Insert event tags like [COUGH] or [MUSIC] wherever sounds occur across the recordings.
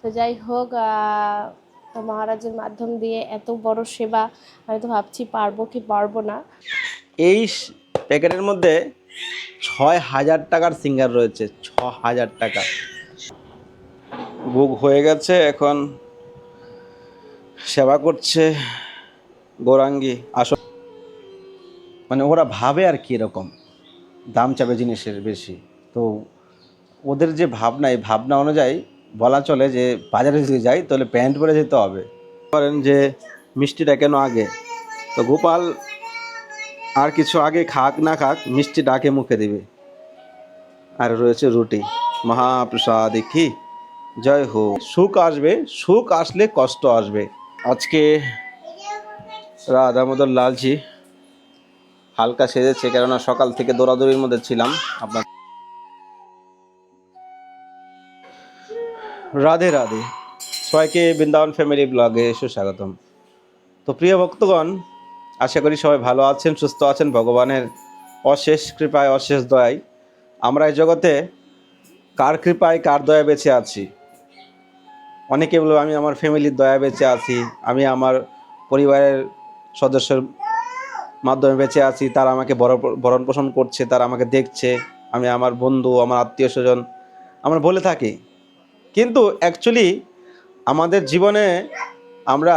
তো যাই হোক মহারাজের মাধ্যম দিয়ে এত বড় সেবা আমি তো ভাবছি পারব কি পারব না। এই প্যাকেটের মধ্যে ছয় হাজার টাকার সিঙ্গার রয়েছে, ছ হাজার টাকা। বুক হয়ে গেছে, এখন সেবা করছে গৌরাঙ্গী, আসো। মানে ওরা ভাবে আর কি এরকম, দাম চাবে জিনিসের বেশি। তো ওদের যে ভাবনা, এই ভাবনা অনুযায়ী বলা চলে যে বাজারে যদি যাই, তাহলে প্যান্ট পরে যেতে হবে। করেন যে মিষ্টিটা কেন আগে? তো গোপাল আর কিছু আগে খাক না খাক, মিষ্টি ডাকে মুখে দিবে। আর রয়েছে রুটি। মহাপ্রসাদ কি? জয় হো। সুখ আসবে, সুখ আসলে কষ্ট আসবে। আজকে রাধা মদন লালজি হালকা সেজেছে, কেননা সকাল থেকে দৌড়াদৌড়ির মধ্যে ছিলাম। আপনার রাধে রাধে। সবাইকে বৃন্দাবন ফ্যামিলি ব্লগে সুস্বাগতম। তো প্রিয় ভক্তগণ, আশা করি সবাই ভালো আছেন, সুস্থ আছেন, ভগবানের অশেষ কৃপায়, অশেষ দয়ায়। আমরা এই জগতে কার কৃপায়, কার দয়া বেঁচে আছি? অনেকে বলবে, আমি আমার ফ্যামিলির দয়া বেঁচে আছি, আমি আমার পরিবারের সদস্যের মাধ্যমে বেঁচে আছি, তারা আমাকে বড় ভরণ পোষণ করছে, তারা আমাকে দেখছে, আমি আমার বন্ধু, আমার আত্মীয় স্বজন, আমরা বলে থাকি। কিন্তু অ্যাকচুয়ালি আমাদের জীবনে আমরা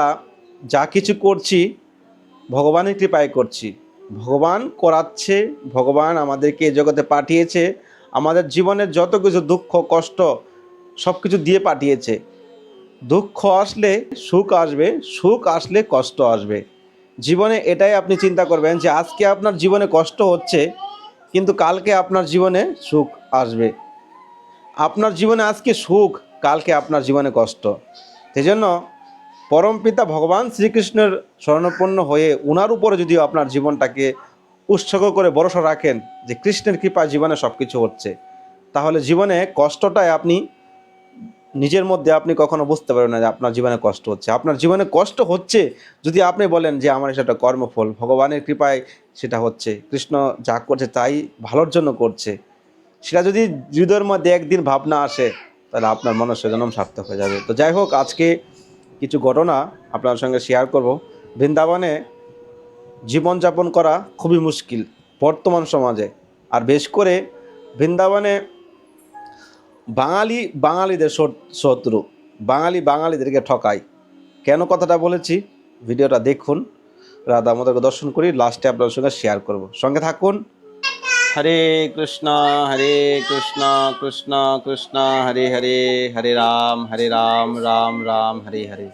যা কিছু করছি, ভগবানের কৃপায় করছি। ভগবান করাচ্ছে, ভগবান আমাদেরকে এই জগতে পাঠিয়েছে, আমাদের জীবনের যত কিছু দুঃখ, কষ্ট সব কিছু দিয়ে পাঠিয়েছে। দুঃখ আসলে সুখ আসবে, সুখ আসলে কষ্ট আসবে। জীবনে এটাই আপনি চিন্তা করবেন যে আজকে আপনার জীবনে কষ্ট হচ্ছে, কিন্তু কালকে আপনার জীবনে সুখ আসবে। আপনার জীবনে আজকে সুখ, কালকে আপনার জীবনে কষ্ট। সেই জন্য পরমপিতা ভগবান শ্রীকৃষ্ণের শরণাপন্ন হয়ে ওনার উপরে যদি আপনার জীবনটাকে উৎসর্গ করে ভরসা রাখেন যে কৃষ্ণের কৃপা জীবনে সব কিছু হচ্ছে, তাহলে জীবনে কষ্টটাই আপনি নিজের মধ্যে আপনি কখনো বুঝতে পারবেন না যে আপনার জীবনে কষ্ট হচ্ছে। আপনার জীবনে কষ্ট হচ্ছে যদি আপনি বলেন যে আমার সেটা কর্মফল, ভগবানের কৃপায় সেটা হচ্ছে, কৃষ্ণ যা করছে তাই ভালোর জন্য করছে। সেটা যদি হৃদয়ের মধ্যে একদিন ভাবনা আসে, তাহলে আপনার মনুষ্য জন্ম সার্থক হয়ে যাবে। তো যাই হোক, আজকে কিছু ঘটনা আপনার সঙ্গে শেয়ার করব। বৃন্দাবনে জীবনযাপন করা খুবই মুশকিল বর্তমান সমাজে। আর বেশ করে বৃন্দাবনে বাঙালি বাঙালিদের শত্রু, বাঙালি বাঙালিদেরকে ঠকায়। কেন কথাটা বলেছি? ভিডিওটা দেখুন, রাধা আমাদেরকে দর্শন করি লাস্টে আপনার সঙ্গে শেয়ার করব। সঙ্গে থাকুন हरे कृष्णा हरे कृष्णा कृष्णा कृष्णा, हरे हरे हरे राम हरे राम राम राम, हरे हरे।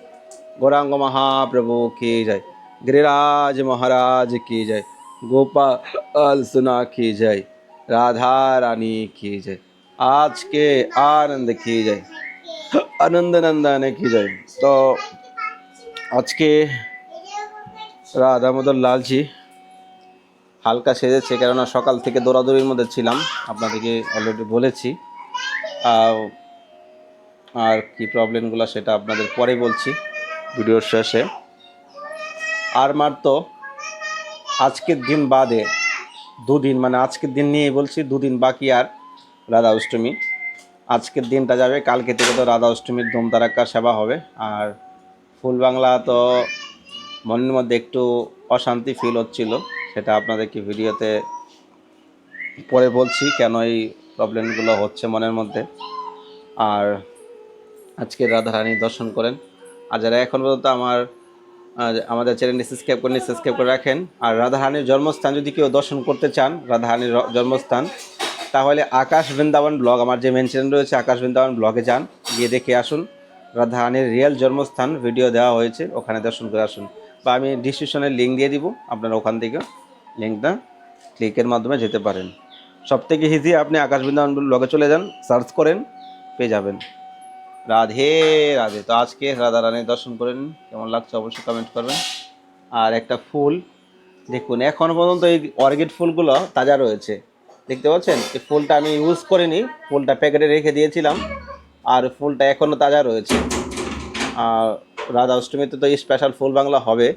गौरांग महाप्रभु की जय। गिरिराज महाराज की जय। गोपाल सुना की जय। राधा रानी की जय। आज के आनंद की जय। आनंद नंदन की जय। तो आज के राधा मदन लाल जी হালকা সেজেছে, কেননা সকাল থেকে দৌড়াদৌড়ির মধ্যে ছিলাম, আপনাদেরকে অলরেডি বলেছি। আর কি প্রবলেমগুলো সেটা আপনাদের পরে বলছি ভিডিওর শেষে। আর মাত্র আজকের দিন বাদে দুদিন মানে আজকের দিন নিয়ে বলছি, দুদিন বাকি আর রাধা অষ্টমী আজকের দিনটা যাবে, কালকে থেকে তো রাধা অষ্টমীর ধুমতারাক্কা সেবা হবে। আর ফুল বাংলা তো মনের মধ্যে একটু অশান্তি ফিল হচ্ছিল। সেটা আপনাদেরকে ভিডিওতে পরে বলছি কেন এই প্রবলেমগুলো হচ্ছে মনের মধ্যে। আর আজকে রাধারানী দর্শন করেন। আর যারা এখন পর্যন্ত আমার আমাদের চ্যানেলটি সাবস্ক্রাইব করে সাবস্ক্রাইব করে রাখেন। আর রাধারানীর জন্মস্থান যদি কেউ দর্শন করতে চান, রাধারানীর জন্মস্থান, তাহলে আকাশ বৃন্দাবন ব্লগ, আমার যে মেন চ্যানেল রয়েছে, আকাশ বৃন্দাবন ব্লগে যান, গিয়ে দেখে আসুন। রাধারানীর রিয়েল জন্মস্থান ভিডিও দেওয়া হয়েছে, ওখানে দর্শন করে আসুন। বা আমি ডিসক্রিপশনে লিঙ্ক দিয়ে দিব, আপনারা ওখান থেকে লিঙ্কটা ক্লিকের মাধ্যমে যেতে পারেন। সব থেকে ইজি আপনি আকাশ বৃন্দাবন ব্লগে চলে যান সার্চ করেন, পেয়ে যাবেন। রাধে রাধে। তো আজকে রাধা রানীর দর্শন করেন, কেমন লাগছে অবশ্যই কমেন্ট করবেন। আর একটা ফুল, দেখুন, এখন পর্যন্ত এই অর্কিড ফুলগুলো তাজা রয়েছে। দেখতে পাচ্ছেন? এই ফুলটা আমি ইউজ করিনি, ফুলটা প্যাকেটে রেখে দিয়েছিলাম, আর ফুলটা এখনও তাজা রয়েছে। আর রাধা অষ্টমীতে তো এই স্পেশাল ফুল বাংলা হবে।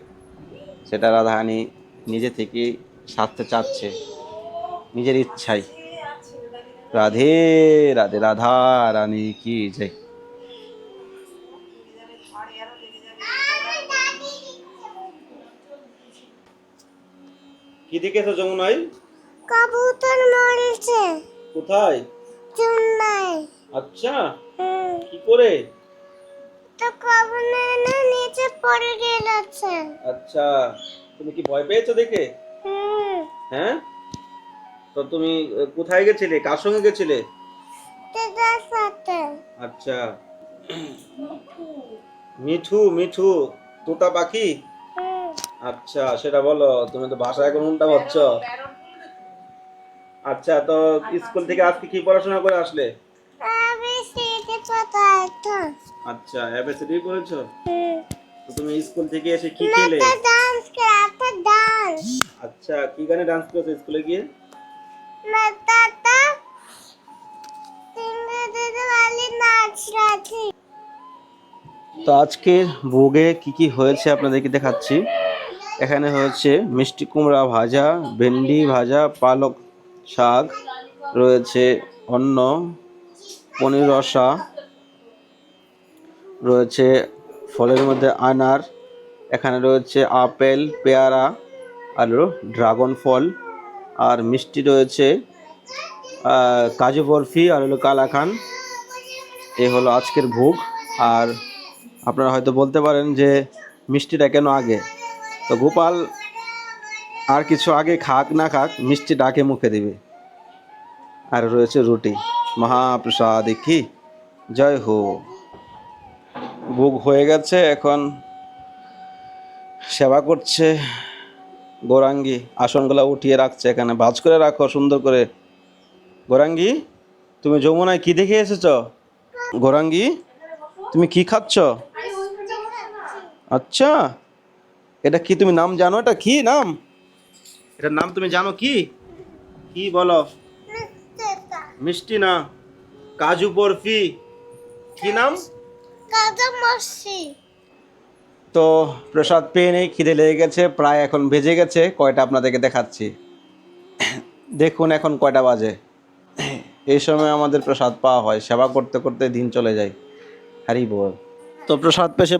সেটা রাধা রাধাহানি নিজে থেকেই সারতে চাচ্ছে। নিজের ইচ্ছাই রাধে রাধে রাধা রানী কি জয় কি দেখেছ যমুনাই কবুতর মরেছে। কোথায়? আচ্ছা। কি করে? তো কবুতর না নিচে পড়ে গেছে আচ্ছা তুমি কি ভয় পেয়েছ দেখে? হ্যাঁ? তো তুমি কোথায় গেছিলে? কার সঙ্গে গেছিলে? দাদার সাথে। আচ্ছা। মিঠু মিঠু তোতা পাখি? আচ্ছা সেটা বলো তুমি তো ভাষা এখন উল্টা হচ্ছ আচ্ছা তো স্কুল থেকে আজকে কি পড়াশোনা করে আসলে? আচ্ছা এবিসিডি পড়েছো? তুমি স্কুল থেকে এসে কি খেলে? ডান্স করাতে ডান্স আচ্ছা কি গানে ডান্স করেছ স্কুলে গিয়ে? না দাদা তিনটে দিদি বালি নাচ রাখি তো আজকের ভোগে কি কি হয়েছে আপনাদেরকে দেখাচ্ছি। এখানে হয়েছে মিষ্টি কুমড়া ভাজা ভেন্ডি ভাজা পালক শাক রয়েছে অন্ন পনির রসা রয়েছে ফলের মধ্যে আনার, এখানে রয়েছে আপেল, পেয়ারা, আর ড্রাগন ফল, আর মিষ্টি রয়েছে কাজু বরফি, আর হলো কালাখান এ হলো আজকের ভোগ। আর আপনারা হয়তো বলতে পারেন যে মিষ্টিটা কেন আগে? তো গোপাল আর কিছু আগে খাক না খাক, মিষ্টি ডাকে মুখে দিবে। আর রয়েছে রুটি। মহাপ্রসাদ কি? জয় হো ভোগ হয়ে গেছে এখন সেবা করছে। গোরাঙ্গি আসনগুলো উঠিয়ে রাখছে এখানে। ভাজ করে রাখো সুন্দর করে। গোরাঙ্গি তুমি যমুনায় কি দেখে এসেছ? গোরাঙ্গি তুমি কি খাচ্ছ? আচ্ছা এটা কি তুমি নাম জানো? এটা কি নাম? এটার নাম তুমি জানো কি? কি বলো? মিষ্টি না। কাজু বরফি। কি নাম? তো প্রসাদ পেয়ে নেই খিদে লেগে গেছে প্রায় এখন ভেজে গেছে কয়টা আপনাদেরকে দেখাচ্ছি। দেখুন এখন কয়টা বাজে। এই সময় আমাদের প্রসাদ পাওয়া হয় সেবা করতে করতে দিন চলে যায়। হারি বল তো প্রসাদ পেশে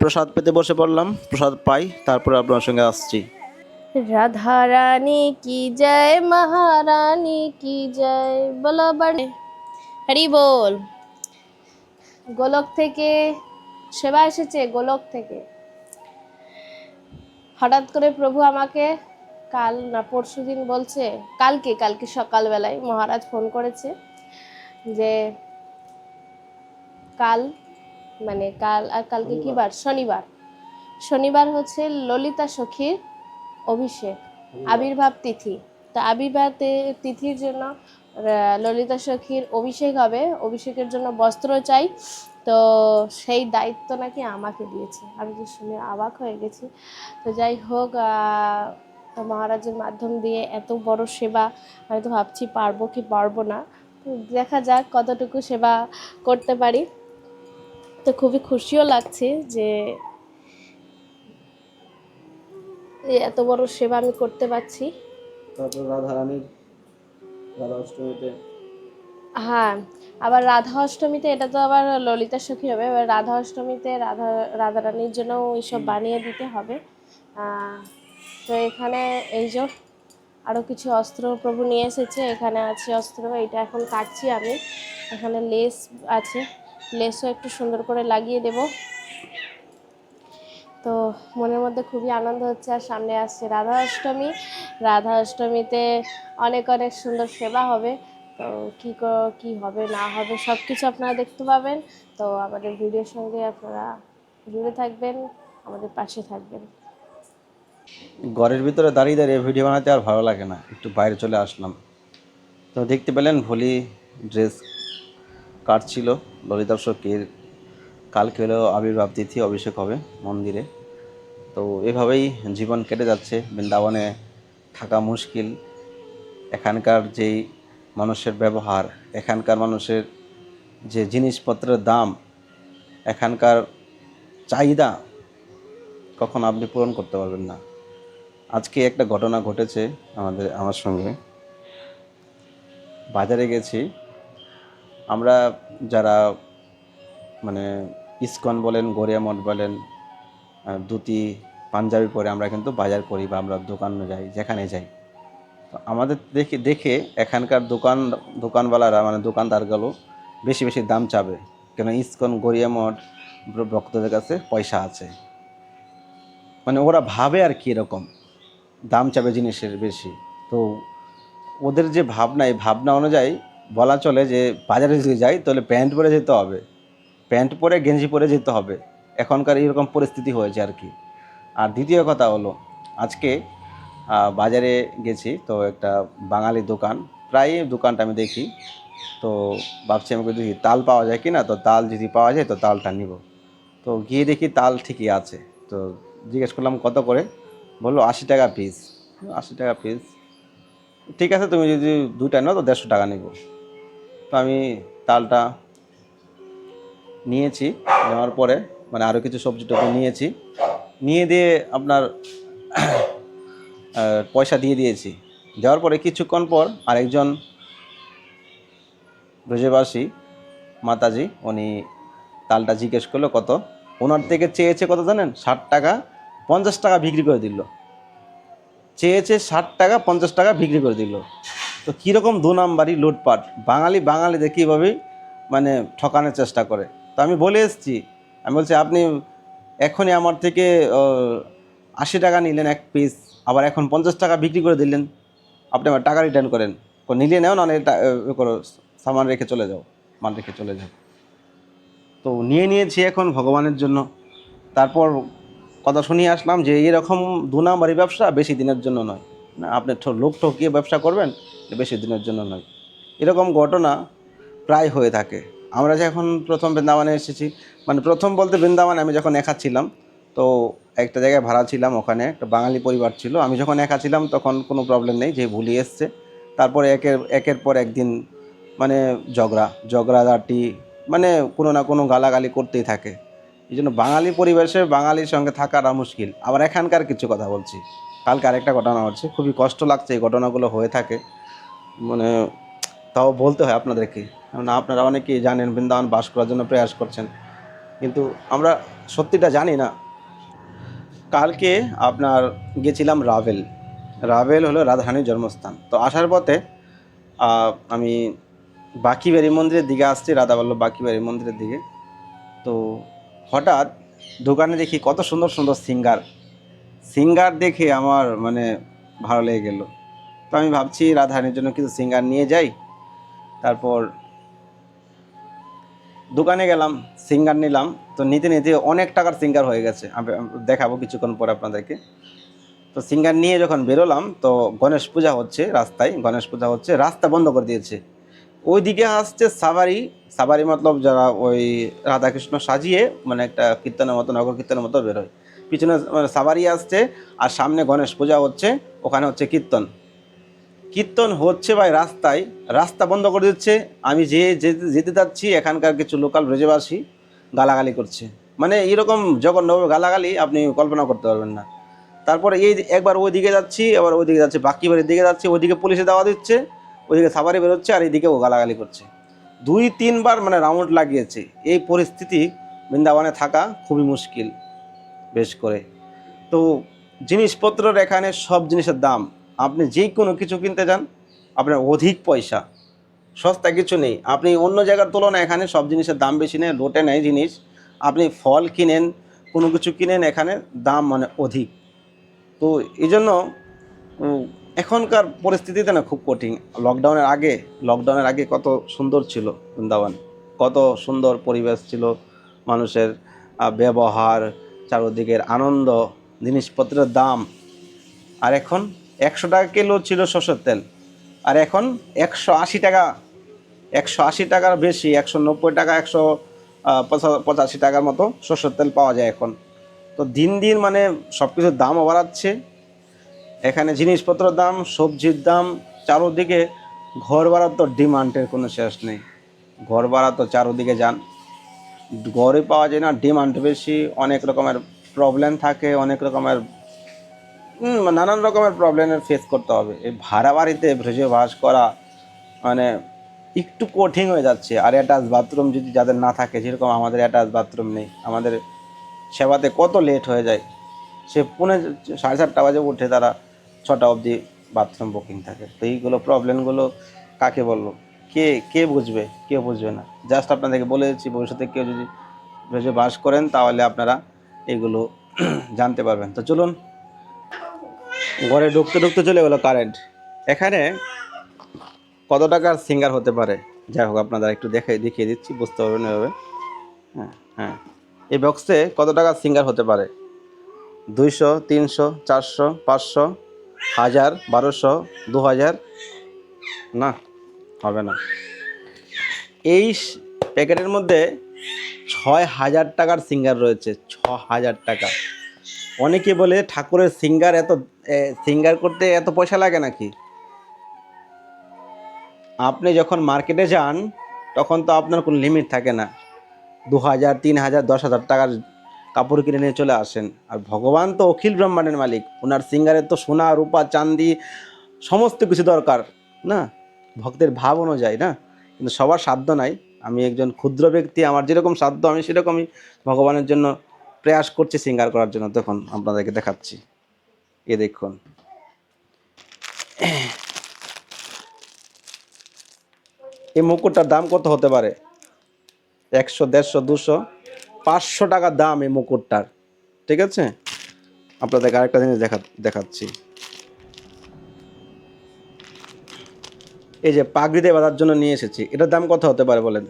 প্রসাদ পেতে বসে পড়লাম প্রসাদ পাই তারপরে আপনার সঙ্গে আসছি। রাধা রানী কি জয় মহারানী কি জয় বলো বাড়ে। হরি বল গোলক থেকে সেবা এসেছে গোলক থেকে। হঠাৎ করে প্রভু আমাকে কাল না পরশু দিন বলছে কালকে কালকে সকালবেলায় মহারাজ ফোন করেছে যে কাল মানে কাল আর কালকে কি বার? শনিবার। শনিবার হচ্ছে ললিতা সখীর অভিষেক আবির্ভাব তিথি। তো আবির্ভাব তিথির জন্য ললিতা সখীর অভিষেক হবে। অভিষেকের জন্য বস্ত্র চাই। তো সেই দায়িত্ব নাকি আমাকে দিয়েছে। আমি তো শুনে অবাক হয়ে গেছি। তো যাই হোক মহারাজের মাধ্যম দিয়ে এত বড় সেবা আমি তো ভাবছি পারব কি পারব না। তো দেখা যাক কতটুকু সেবা করতে পারি। তো খুবই খুশিও লাগছে যে এত বড় সেবা আমি করতে পারছি। তারপর রাধা রানীর রাধা অষ্টমীতে হ্যাঁ আবার রাধা অষ্টমীতে এটা তো আবার ললিতা সখী হবে এবার রাধা অষ্টমীতে রাধা রাধারানীর জন্য এইসব বানিয়ে দিতে হবে। তো এখানে এই যে আরও কিছু অস্ত্র প্রভু নিয়ে এসেছে এখানে আছে অস্ত্র এটা এখন কাটছি আমি। এখানে লেস আছে লেসও একটু সুন্দর করে লাগিয়ে দেব। তো মনের মধ্যে খুবই আনন্দ হচ্ছে আর সামনে আসছে রাধা অষ্টমী। রাধা অষ্টমীতে অনেক অনেক সুন্দর সেবা হবে। তো কী ক- হবে, না হবে সব কিছু আপনারা দেখতে পাবেন। তো আমাদের ভিডিওর সঙ্গে আপনারা জুড়ে থাকবেন, আমাদের পাশে থাকবেন। ঘরের ভিতরে দাঁড়িয়ে দাঁড়িয়ে ভিডিও বানাতে আর ভালো লাগে না, একটু বাইরে চলে আসলাম। তো দেখতে পেলেন ভলি ড্রেস কাটছিল ললিতা সখীর কালকে হলো আবির্ভাব তিথি, অভিষেক হবে মন্দিরে। তো এভাবেই জীবন কেটে যাচ্ছে। বৃন্দাবনে থাকা মুশকিল। এখানকার যেই মানুষের ব্যবহার, এখানকার মানুষের যে জিনিসপত্রের দাম, এখানকার চাহিদা কখন আপনি পূরণ করতে পারবেন না। আজকে একটা ঘটনা ঘটেছে আমাদের, আমার সঙ্গে। বাজারে গেছি। আমরা যারা মানে ইস্কন বলেন, গড়িয়া মঠ বলেন ধুতি পাঞ্জাবি পরে আমরা কিন্তু বাজার করি বা আমরা দোকানে যাই, যেখানে যাই। তো আমাদের দেখে দেখে এখানকার দোকান, দোকানওয়ালারা মানে দোকানদারগুলো বেশি বেশি দাম চাবে। কেন ইস্কন, গড়িয়া মঠ ভক্তদের কাছে পয়সা আছে। মানে ওরা ভাবে আর কি এরকম, দাম চাবে জিনিসের বেশি। তো ওদের যে ভাবনা, এই ভাবনা অনুযায়ী বলা চলে যে, বাজারে যদি যাই, তাহলে প্যান্ট পরে যেতে হবে। প্যান্ট পরে গেঞ্জি পরে যেতে হবে। এখনকার এরকম পরিস্থিতি হয়েছে আর কি। আর দ্বিতীয় কথা হলো, আজকে বাজারে গেছি তো একটা বাঙালি দোকান। প্রায় দোকানটা আমি দেখি। তো ভাবছি আমাকে দেখি তাল পাওয়া যায় কি না তো তাল যদি পাওয়া যায়, তো তালটা নিব। তো গিয়ে দেখি তাল ঠিকই আছে। তো জিজ্ঞেস করলাম, কত করে? বলল, আশি টাকা পিস আশি টাকা পিস ঠিক আছে, তুমি যদি দুটা নাও, তো দেড়শো টাকা নেব। তো আমি তালটা নিয়েছি, নেওয়ার পরে মানে আরও কিছু সবজি টবজি নিয়েছি। নিয়ে দিয়ে আপনার পয়সা দিয়ে দিয়েছি। দেওয়ার পরে কিছুক্ষণ পর আরেকজন ব্রজবাসী মাতাজি, উনি তালটা জিজ্ঞেস করল, কত? ওনার থেকে চেয়েছে কত জানেন? ষাট টাকা, পঞ্চাশ টাকা বিক্রি করে দিল। চেয়েছে ষাট টাকা, পঞ্চাশ টাকা বিক্রি করে দিল। তো কীরকম দু নাম্বারই লুটপাট? বাঙালি বাঙালিদের কীভাবে মানে ঠকানোর চেষ্টা করে? তো আমি বলে এসেছি। আমি বলছি, আপনি এখনই আমার থেকে আশি টাকা নিলেন এক পিস আবার এখন পঞ্চাশ টাকা বিক্রি করে দিলেন। আপনি আমার টাকা রিটার্ন করেন। নিলে নেও না করো, সামান রেখে চলে যাও মাল রেখে চলে যাও। তো নিয়ে নিয়েছি এখন ভগবানের জন্য। তারপর কথা শুনিয়ে আসলাম যে, এরকম দু নাম্বারি ব্যবসা, বেশি দিনের জন্য নয়। না, আপনি লোক ঠকিয়ে ব্যবসা করবেন বেশি দিনের জন্য নয়। এরকম ঘটনা প্রায় হয়ে থাকে। আমরা যখন প্রথম বৃন্দাবনে এসেছি মানে প্রথম বলতে বৃন্দাবনে আমি যখন একা ছিলাম, তো একটা জায়গায় ভাড়া ছিলাম, ওখানে একটা বাঙালি পরিবার ছিল, আমি যখন একা ছিলাম তখন কোনো প্রবলেম নেই, যে ভুলিয়ে এসছে। তারপরে একের একের পর একদিন মানে ঝগড়া, ঝগড়াঝাটি মানে কোনো না কোনো গালাগালি করতেই থাকে। এই জন্য বাঙালি পরিবেশে বাঙালির সঙ্গে থাকাটা মুশকিল। আবার এখানকার কিছু কথা বলছি। কালকে আরেকটা ঘটনা হচ্ছে খুবই কষ্ট লাগছে, এই ঘটনাগুলো হয়ে থাকে। মানে তাও বলতে হয় আপনাদেরকে। কারণ আপনারা অনেকেই জানেন বৃন্দাবন বাস করার জন্য প্রয়াস করছেন। কিন্তু আমরা সত্যিটা জানি না। কালকে আপনার গেছিলাম রাভেল। রাভেল হলো রাধারানীর জন্মস্থান। তো আসার পথে আমি বাকিবাড়ি মন্দিরের দিকে আসছি রাধা রাধাবল্লভ বাকিবাড়ি মন্দিরের দিকে। তো হঠাৎ দোকানে দেখি কত সুন্দর সুন্দর সিঙ্গার। সিঙ্গার দেখে আমার মানে ভালো লেগে গেল। তো আমি ভাবছি রাধারানীর জন্য কিছু সিঙ্গার নিয়ে যাই। তারপর দোকানে গেলাম, সিঙ্গার নিলাম, তো নিতে নিতে অনেক টাকার সিঙ্গার হয়ে গেছে। দেখাবো কিছুক্ষণ পরে আপনাদেরকে। তো সিঙ্গার নিয়ে যখন বেরোলাম, তো গণেশ পূজা হচ্ছে রাস্তায়, গণেশ পূজা হচ্ছে রাস্তা বন্ধ করে দিয়েছে। ওইদিকে আসছে সাবারি সাবারি মতলব যারা ওই রাধাকৃষ্ণ সাজিয়ে মানে একটা কীর্তনের মতো নগর কীর্তনের মতো বেরোয়। পিছনে মানে সাবারি আসছে, আর সামনে গণেশ পূজা হচ্ছে, ওখানে হচ্ছে কীর্তন। কীর্তন হচ্ছে ভাই রাস্তায়, রাস্তা বন্ধ করে দিচ্ছে। আমি যে যেতে যাচ্ছি, এখানকার কিছু লোকাল ব্রজবাসী গালাগালি করছে। মানে এরকম জঘন্যভাবে গালাগালি আপনি কল্পনা করতে পারবেন না। তারপরে এই একবার ওই দিকে যাচ্ছি, আবার ওই দিকে যাচ্ছি বাকি বাড়ির দিকে যাচ্ছি, ওইদিকে পুলিশে দেওয়া দিচ্ছে, ওইদিকে সাবারি বেরোচ্ছে আর এইদিকে ও গালাগালি করছে। দুই, তিনবার মানে রাউন্ড লাগিয়েছে। এই পরিস্থিতি বৃন্দাবনে থাকা খুবই মুশকিল বেশ করে। তো জিনিসপত্রের এখানে সব জিনিসের দাম আপনি যে কোনো কিছু কিনতে যান, আপনার অধিক পয়সা। সস্তা কিছু নেই। আপনি অন্য জায়গার তুলনায় এখানে সব জিনিসের দাম বেশি নেই, লোটে নেই জিনিস। আপনি ফল কিনেন, কোনো কিছু কিনেন, এখানে দাম মানে অধিক। তো এই জন্য এখনকার পরিস্থিতিতে না খুব কঠিন। লকডাউনের আগে লকডাউনের আগে কত সুন্দর ছিল বৃন্দাবন। কত সুন্দর পরিবেশ ছিল, মানুষের ব্যবহার, চারদিকের আনন্দ, জিনিসপত্রের দাম। আর এখন একশো টাকা কিলো ছিল সরষের তেল। আর এখন একশো আশি টাকা, একশো আশি টাকার বেশি, একশো নব্বই টাকা, একশো পঁচাশি টাকার মতো সরষের তেল পাওয়া যায় এখন। তো দিন দিন মানে সব কিছুর দামও বাড়াচ্ছে। এখানে জিনিসপত্রের দাম, সবজির দাম, চারোদিকে ঘর ভাড়ার তো ডিমান্ডের কোনো শেষ নেই। ঘর ভাড়া তো চারোদিকে যান। ঘরে পাওয়া যায় না, ডিমান্ড বেশি, অনেক রকমের প্রবলেম থাকে, অনেক রকমের নানান রকমের প্রবলেমের ফেস করতে হবে। এই ভাড়া বাড়িতে ভেজে বাস করা মানে একটু কঠিন হয়ে যাচ্ছে। আর অ্যাটাচ বাথরুম যদি যাদের না থাকে, যেরকম আমাদের অ্যাটাচ বাথরুম নেই, আমাদের সেবাতে কত লেট হয়ে যায়। সে পুনে সাড়ে চারটা বাজে উঠে তারা ছটা অবধি বাথরুম বুকিং থাকে। তো এইগুলো প্রবলেমগুলো কাকে বলব কে কে বুঝবে? কেউ বুঝবে না। জাস্ট আপনাদেরকে বলে দিচ্ছি, ভবিষ্যতে কেউ যদি বাস করেন, তাহলে আপনারা এগুলো [CLEARS THROAT] জানতে পারবেন। তো চলুন ঘরে ঢুকতে ঢুকতে চলে গেলো কারেন্ট এখানে কত টাকার সিঙ্গার হতে পারে? যাই হোক আপনারা একটু দেখে দেখিয়ে দিচ্ছি, বুঝতে পারবেন এভাবে। হ্যাঁ হ্যাঁ। এই বক্সে কত টাকার সিঙ্গার হতে পারে? দুইশো, তিনশো, চারশো, পাঁচশো, হাজার, বারোশো দু হাজার না, হবে না। এই প্যাকেটের মধ্যে ছয় হাজার টাকার সিঙ্গার রয়েছে ছ হাজার টাকা। অনেকে বলে ঠাকুরের সিঙ্গার এত সিঙ্গার করতে এত পয়সা লাগে নাকি? আপনি যখন মার্কেটে যান, তখন তো আপনার কোনো লিমিট থাকে না। দু হাজার, তিন হাজার, দশ হাজার টাকার কাপড় কিনে নিয়ে চলে আসেন। আর ভগবান তো অখিল ব্রহ্মাণ্ডের মালিক। ওনার সিঙ্গারের তো সোনা, রূপা চান্দি সমস্ত কিছু দরকার, না? ভক্তের ভাব অনুযায়ী, না? কিন্তু সবার সাধ্য নাই। আমি একজন ক্ষুদ্র ব্যক্তি, আমার যেরকম সাধ্য, আমি সেরকমই ভগবানের জন্য প্রয়াস করছি সিঙ্গার করার জন্য, তখন আপনাদেরকে দেখাচ্ছি। এ দেখুন। এই মুকুটটার দাম কত হতে পারে? একশো, দেড়শো, দুশো, পাঁচশো টাকা দাম এই মুকুটটার। ঠিক আছে? আপনাদেরকে আরেকটা জিনিস দেখা, দেখাচ্ছি। এই যে পাগড়িতে বাঁধার জন্য নিয়ে এসেছি, এটার দাম কত হতে পারে বলেন?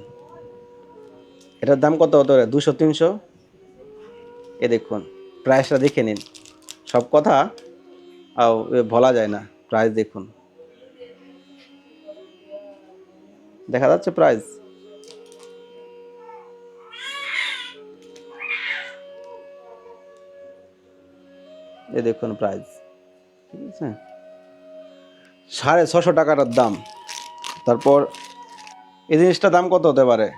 এটার দাম কত হতে পারে? দুশো, তিনশো? এ দেখুন প্রাইসটা দেখে নিন। সব কথা বলা যায় না প্রাইস দেখুন। দেখা যাচ্ছে প্রাইস এ দেখুন প্রাইস ঠিক আছে? সাড়ে ছশো টাকাটার দাম। তারপর এই জিনিসটার দাম কত হতে পারে?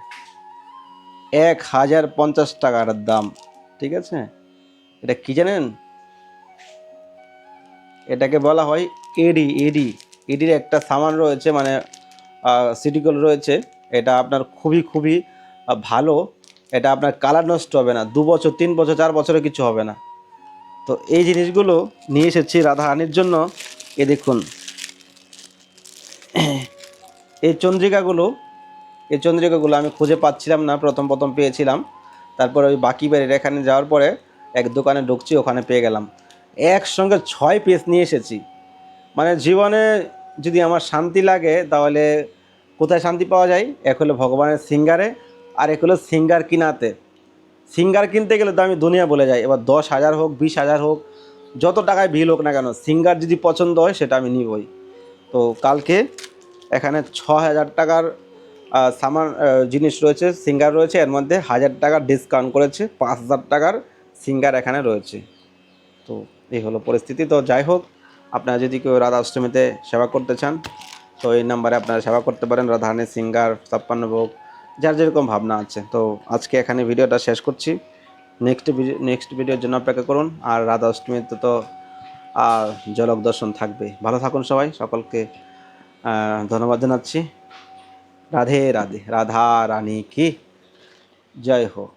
এক হাজার পঞ্চাশ টাকার দাম। ঠিক আছে? এটা কি জানেন? এটাকে বলা হয় এডি এডি। এডির একটা সামান রয়েছে মানে সিটিকল রয়েছে। এটা আপনার খুবই খুবই ভালো। এটা আপনার কালার নষ্ট হবে না। দু বছর, তিন বছর, চার বছরে কিছু হবে না। তো এই জিনিসগুলো নিয়ে এসেছি রাধা জন্য। এ দেখুন। এই চন্দ্রিকাগুলো এই চন্দ্রিকাগুলো আমি খুঁজে পাচ্ছিলাম না, প্রথম প্রথম পেয়েছিলাম। তারপরে ওই বাকি বাড়ির এখানে যাওয়ার পরে এক দোকানে ঢুকছি, ওখানে পেয়ে গেলাম। একসঙ্গে ছয় পিস নিয়ে এসেছি। মানে জীবনে যদি আমার শান্তি লাগে, তাহলে কোথায় শান্তি পাওয়া যায়? এক হলো ভগবানের সিঙ্গারে, আর এক হলো সিঙ্গার কিনাতে। সিঙ্গার কিনতে গেলে তো আমি দুনিয়া বলে যাই। এবার দশ হাজার হোক, বিশ হাজার হোক, যত টাকায় বিল হোক না কেন, সিঙ্গার যদি পছন্দ হয়, সেটা আমি নিবই। তো কালকে এখানে ছ হাজার টাকার সামান জিনিস রয়েছে, সিঙ্গার রয়েছে, এর মধ্যে হাজার টাকার ডিসকাউন্ট করেছে, পাঁচ হাজার টাকার সিঙ্গার এখানে রয়েছে। তো এই হলো পরিস্থিতি। তো যাই হোক, আপনারা যদি কেউ রাধা অষ্টমীতে সেবা করতে চান, তো এই নাম্বারে আপনারা সেবা করতে পারেন, রাধারানী সিঙ্গার, ছাপ্পান্ন ভোগ, যার যেরকম ভাবনা আছে। তো আজকে এখানে ভিডিওটা শেষ করছি। নেক্সট ভিডিও নেক্সট ভিডিওর জন্য অপেক্ষা করুন। আর রাধা অষ্টমীতে তো জলক দর্শন থাকবে। ভালো থাকুন সবাই। সকলকে ধন্যবাদ জানাচ্ছি। রাধে রাধে রাধা রানী কি জয় হোক